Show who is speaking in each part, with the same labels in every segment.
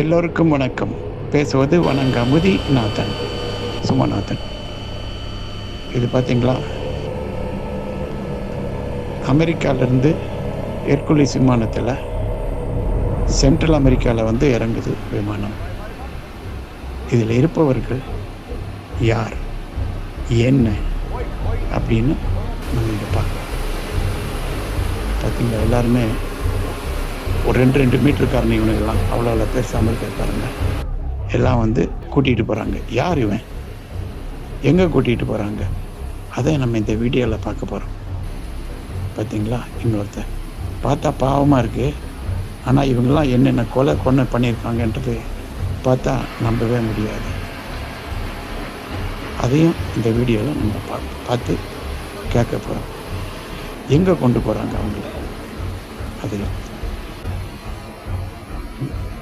Speaker 1: எல்லோருக்கும் வணக்கம். பேசுவது வணங்காமுதி நாதன் சுமநாதன். இது பார்த்தீங்களா அமெரிக்காவிலேருந்து ஹெர்குலிஸ் விமானத்தில் சென்ட்ரல் அமெரிக்காவில் வந்து இறங்குது விமானம். இதில் இருப்பவர்கள் யார் என்ன அப்படின்னு நம்ம இங்கே பார்க்கலாம். பார்த்தீங்களா எல்லாருமே ஒரு ரெண்டு ரெண்டு மீட்டருக்காரன் இவனுங்கெல்லாம் அவ்வளோ அவ்வளோ பேசாமல் இருக்காருங்க எல்லாம் வந்து கூட்டிகிட்டு போகிறாங்க யார் இவன்? எங்கே கூட்டிகிட்டு போகிறாங்க அதை நம்ம இந்த வீடியோவில் பார்க்க போகிறோம் பார்த்தீங்களா இன்னொருத்தன் பார்த்தா பாவமாக இருக்குது ஆனால் இவங்கெல்லாம் என்னென்ன கொலை கொலை பண்ணியிருக்காங்கன்றது பார்த்தா நம்பவே முடியாது. அதையும் இந்த வீடியோவில் நம்ம பா பார்த்து கேட்க போகிறோம் எங்கே கொண்டு போகிறாங்க அவங்கள? அதையும்.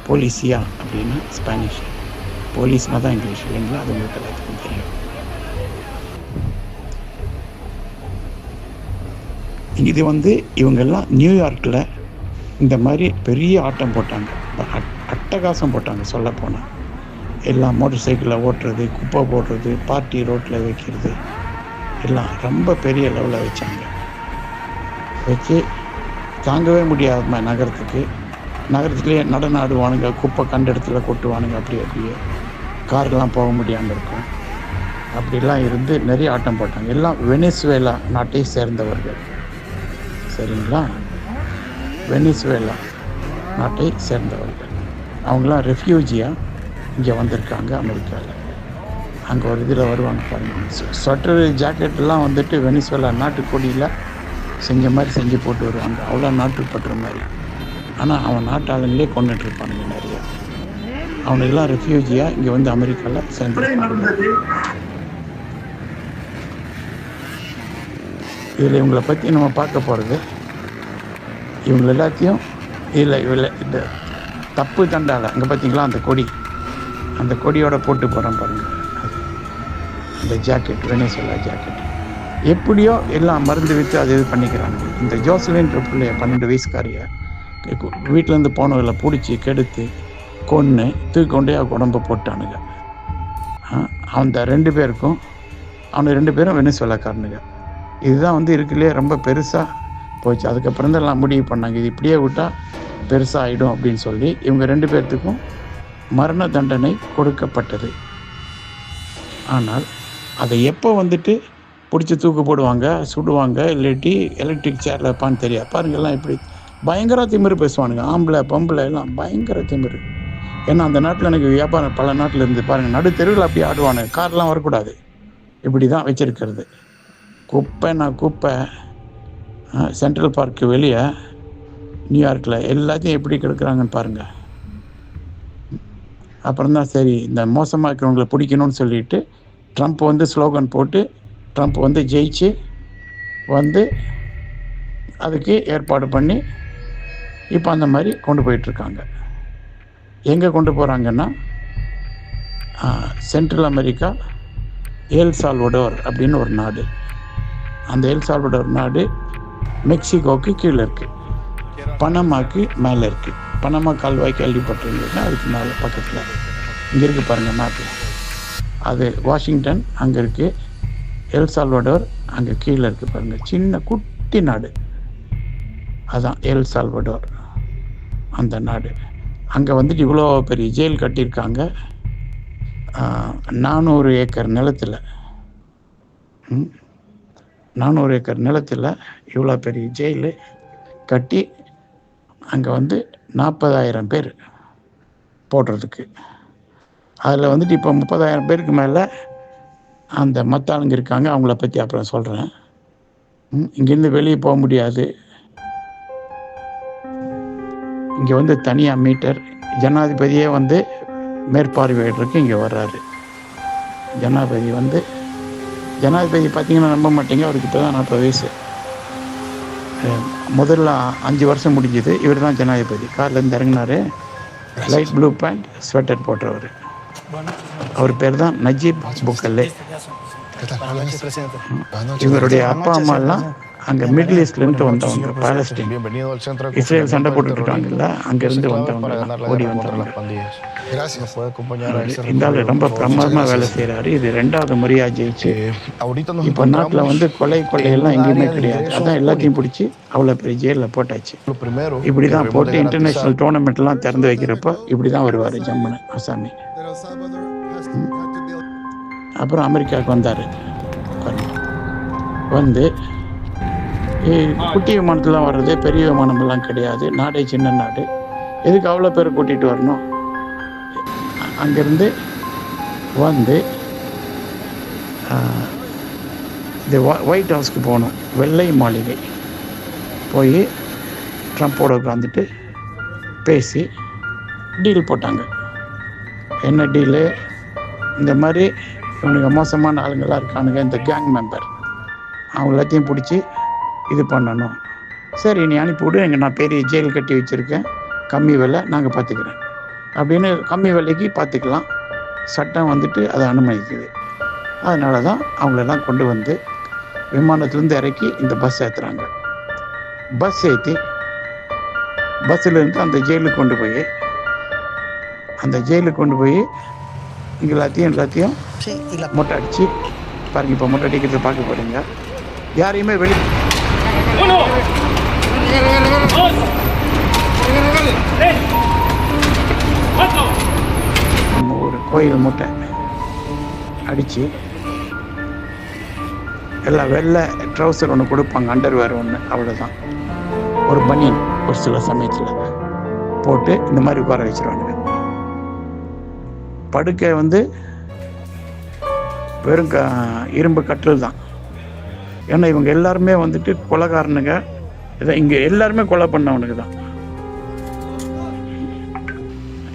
Speaker 1: போலீஸியா அப்படின்னா ஸ்பானிஷ் போலீஸ்னா தான் இங்கிலீஷ் இல்லைங்களா அது உங்களுக்கு எல்லாத்துக்கும் தெரியும் இது வந்து இவங்கெல்லாம் நியூயார்க்கில் இந்த மாதிரி பெரிய ஆட்டம் போட்டாங்க. அட்- அட்டகாசம் போட்டாங்க சொல்லப்போனால் எல்லாம் மோட்டர் சைக்கிளில் ஓட்டுறது குப்பை போடுறது பார்ட்டி ரோட்டில் வைக்கிறது. எல்லாம் ரொம்ப பெரிய லெவலில் வச்சாங்க. வச்சு தாங்கவே முடியாத நகரத்துக்கு. நகரத்துலேயே நடன ஆடுவானுங்க குப்பை கண்ட இடத்துல கொட்டுவானுங்க அப்படி அப்படியே. கார்லாம் போக முடியாமல் இருக்கும். அப்படிலாம் இருந்து நிறைய ஆட்டம் போட்டாங்க. எல்லாம் வெனிஸ்வேலா நாட்டை சேர்ந்தவர்கள். சரிங்களா? வெனிஸ்வேலா நாட்டை சேர்ந்தவர்கள். அவங்களாம் ரெஃப்யூஜியாக இங்கே வந்திருக்காங்க அமெரிக்காவில் அங்கே ஒரு இதில் வருவாங்க பாருங்கள் ஸ்வெட்டரு ஜாக்கெட்லாம் வந்துட்டு வெனிஸ்வேலா நாட்டுக்கொடியில் செஞ்ச மாதிரி செஞ்சு போட்டு வருவாங்க. அவ்வளோ நாட்டுப்பட்டுற மாதிரி. ஆனால் அவன் நாட்டாளுங்களே கொண்டுட்டு இருப்பானுங்க நிறைய. அவனுக்கெல்லாம் ரெஃப்யூஜியாக இங்கே வந்து அமெரிக்காவில் சேர்ந்துருப்பாங்க. இதில் இவங்களை பற்றி நம்ம பார்க்க போகிறது இவங்க எல்லாத்தையும் இதில் இதில் இந்த தப்பு தண்டால அங்கே பார்த்தீங்களா அந்த கொடி. அந்த கொடியோட போட்டு போகிறேன் பாருங்கள் அந்த ஜாக்கெட் வெனேசுவலா ஜாக்கெட். எப்படியோ எல்லாம் மருந்து விற்று அது இது பண்ணிக்கிறாங்க இந்த ஜோசலின்ற பிள்ளைய பன்னெண்டு வயசுக்காரிய வீட்டிலேருந்து போனவங்களை பிடிச்சி கெடுத்து கொன்று தூக்கி கொண்டே அவ உடம்பு போட்டானுங்க. அந்த ரெண்டு பேருக்கும் அவனுக்கு ரெண்டு பேரும் வெனிசுவலாக்காரனுங்க. இதுதான் வந்து இருக்குல்லையே ரொம்ப பெருசாக போச்சு. அதுக்கப்புறம் தான் எல்லாம் முடிவு பண்ணாங்க. இது இப்படியே விட்டால் பெருசாக ஆகிடும் அப்படின்னு சொல்லி இவங்க ரெண்டு பேர்த்துக்கும் மரண தண்டனை கொடுக்கப்பட்டது. ஆனால் அதை எப்போ வந்துட்டு பிடிச்சி தூக்கு போடுவாங்க சுடுவாங்க இல்லாட்டி எலக்ட்ரிக் சேரில் வைப்பான்னு தெரியாது. பாருங்கள்லாம் எல்லாம் பயங்கர திமிரு பேசுவானுங்க. ஆம்பளை பொம்பளை எல்லாம் பயங்கர திமிரு. ஏன்னா அந்த நாட்டில் எனக்கு வியாபாரம் பல நாட்டில் இருந்து பாருங்கள் நடு தெருவில் அப்படி ஆடுவானுங்க. கார்லாம் வரக்கூடாது. இப்படி தான் வச்சிருக்கிறது நான் குப்பை. சென்ட்ரல் பார்க்கு வெளியே நியூயார்க்கில் எல்லாத்தையும் எப்படி கெடுக்குறாங்கன்னு பாருங்கள் அப்புறம் தான் சரி இந்த மோசமாக இருக்கிறவங்களை பிடிக்கணும்னு சொல்லிட்டு ட்ரம்ப் வந்து ஸ்லோகன் போட்டு ட்ரம்ப் வந்து ஜெயிச்சு வந்து அதுக்கு ஏற்பாடு பண்ணி இப்போ அந்த மாதிரி கொண்டு போயிட்டுருக்காங்க. எங்கே கொண்டு போகிறாங்கன்னா சென்ட்ரல் அமெரிக்கா ஏல் சால்வடோர் அப்படின்னு ஒரு நாடு. அந்த ஏல் சால்வடோர் நாடு மெக்சிகோக்கு கீழே இருக்குது பனமாக்கு மேலே இருக்குது பனமா கால்வாய் கேள்விப்பட்டிருந்ததுன்னா அதுக்கு மேலே பக்கத்தில். இங்கே இருக்குது பாருங்கள் மேப்பில் அது வாஷிங்டன் அங்கே இருக்குது எல் சால்வடோர் அங்கே கீழே இருக்குது பாருங்கள் சின்ன குட்டி நாடு. அதுதான் எல் சால்வடோர் அந்த நாடு. அங்கே வந்துட்டு இவ்வளோ பெரிய ஜெயில் கட்டியிருக்காங்க. நானூறு ஏக்கர் நிலத்தில். ம், நானூறு ஏக்கர் நிலத்தில் இவ்வளோ பெரிய ஜெயிலு கட்டி அங்கே வந்து நாற்பதாயிரம் பேர் போடுறதுக்கு. அதில் வந்துட்டு இப்போ முப்பதாயிரம் பேருக்கு மேலே அந்த மற்ற ஆளுங்க இருக்காங்க. அவங்கள பற்றி அப்புறம் சொல்கிறேன் இங்கேருந்து வெளியே போக முடியாது. இங்கே வந்து தனியாக மீட்டர். ஜனாதிபதியே வந்து மேற்பார்வையிடறதுக்கு இங்கே வர்றாரு. ஜனாதிபதி வந்து ஜனாதிபதி பார்த்தீங்கன்னா நம்ப மாட்டீங்க அவருக்கு இப்போ தான் நாற்பது வயசு முதல்ல அஞ்சு வருஷம் முடிஞ்சது இவர் தான் ஜனாதிபதி. கார்லேருந்து இறங்கினாரு. லைட் ப்ளூ பேண்ட் ஸ்வெட்டர் போட்டவர் அவர் பேர் தான் நஜீப் புக்கல்லே. இவருடைய அப்பா அம்மாலாம் அங்கே மிடில் ஈஸ்ட்லேருந்து வந்தவங்க பாலஸ்டீன் இஸ்ரேல் சண்டை போட்டுக்கிட்டாங்கல்ல
Speaker 2: terrorismo.
Speaker 1: அங்கேருந்து வந்தவங்க ஓடி வந்தவங்க.
Speaker 2: Las pandillas. ¿Nos
Speaker 3: Gracias.
Speaker 2: puede acompañar a ese
Speaker 1: இந்த ஆள் ரொம்ப? பிரமாதமாக வேலை. செய்கிறாரு இது ரெண்டாவது முறையாக ஜெயிச்சு
Speaker 2: Eh,
Speaker 1: இப்போ நாட்டில் வந்து கொலை கொள்ளையெல்லாம் எங்கேயுமே கிடையாது. அதான் எல்லாத்தையும் பிடிச்சி அவ்வளோ பெரிய ஜெயிலில் போட்டாச்சு. இப்படி தான் போட்டு இன்டர்நேஷ்னல் டோர்னமெண்ட்லாம் திறந்து வைக்கிறப்போ இப்படி தான் வருவார் ஜம்முன்னு அசாமி. அப்புறம் அமெரிக்காவுக்கு வந்தார். வந்து குட்டி விமானத்துலாம் வர்றது பெரிய விமானமெல்லாம் கிடையாது. நாடே சின்ன நாடு. எதுக்கு அவ்வளோ பேர் கூட்டிகிட்டு வரணும்? அங்கேருந்து வந்து இந்த ஒ- ஒயிட் ஹவுஸ்க்கு போகணும். வெள்ளை மாளிகை. போய் ட்ரம்ப்போட உட்காந்துட்டு பேசி டீல் போட்டாங்க. என்ன டீலு இந்த மாதிரி இவனுக்கு மோசமான ஆளுங்களாக இருக்கானுங்க இந்த கேங் மெம்பர் அவங்க எல்லாத்தையும் பிடிச்சி இது பண்ணணும். சரி நீ அனுப்பிவிடு. எங்க நான் பெரிய ஜெயில் கட்டி வச்சுருக்கேன். கம்மி விலை நாங்கள் பார்த்துக்கிறேன் அப்படின்னு கம்மி விலைக்கு பார்த்துக்கலாம். சட்டம் வந்துட்டு அதை அனுமதிக்குது. அதனால தான் அவங்களெல்லாம் கொண்டு வந்து விமானத்துலேருந்து இறக்கி இந்த பஸ் ஏற்றுறாங்க பஸ் ஏற்றி பஸ்ஸிலேருந்து அந்த ஜெயிலுக்கு கொண்டு போய் அந்த ஜெயிலுக்கு கொண்டு போய் இங்கே எல்லாத்தையும் எல்லாத்தையும் மொட்டை அடிச்சு பாருங்க இப்போ மொட்டை அடிக்கிறத பார்க்க போறீங்க. யாரையுமே வெளி
Speaker 4: Uno, dos, tres, cuatro.
Speaker 1: நம்ம ஒரு கோயில் மூட்டை அடிச்சு எல்லாம் வெள்ளை ட்ரௌசர் ஒன்று கொடுப்பாங்க அண்டர்வேர் ஒன்று அவ்வளோதான் ஒரு பனியன் ஒரு சில சமயத்தில் போட்டு இந்த மாதிரி உட்கார வச்சுருவாங்க படுக்கை வந்து வெறும் க இரும்பு கட்டில் தான் ஏன்னா இவங்க எல்லாருமே வந்துட்டு கொலைகாரனுங்க. இதை இங்கே எல்லாருமே கொலை பண்ணவனுக்கு தான்.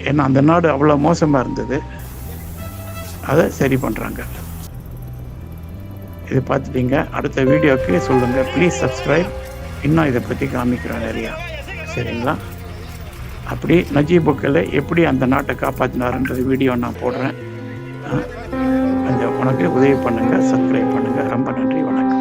Speaker 1: ஏன்னா அந்த நாடு அவ்வளோ மோசமாக இருந்தது. அதை சரி பண்ணுறாங்க இது பார்த்துட்டீங்க. அடுத்த வீடியோக்கு சொல்லுங்கள் ப்ளீஸ் சப்ஸ்கிரைப் இன்னும் இதை பற்றி காமிக்கிறோம் நிறையா. சரிங்களா? அப்படி நஜீப் புக்கில் எப்படி அந்த நாட்டை காப்பாற்றினாருன்றது வீடியோ நான் போடுறேன். ஆ, அந்த உனக்கு உதவி பண்ணுங்கள் சப்ஸ்கிரைப் பண்ணுங்கள் ரொம்ப நன்றி. வணக்கம்.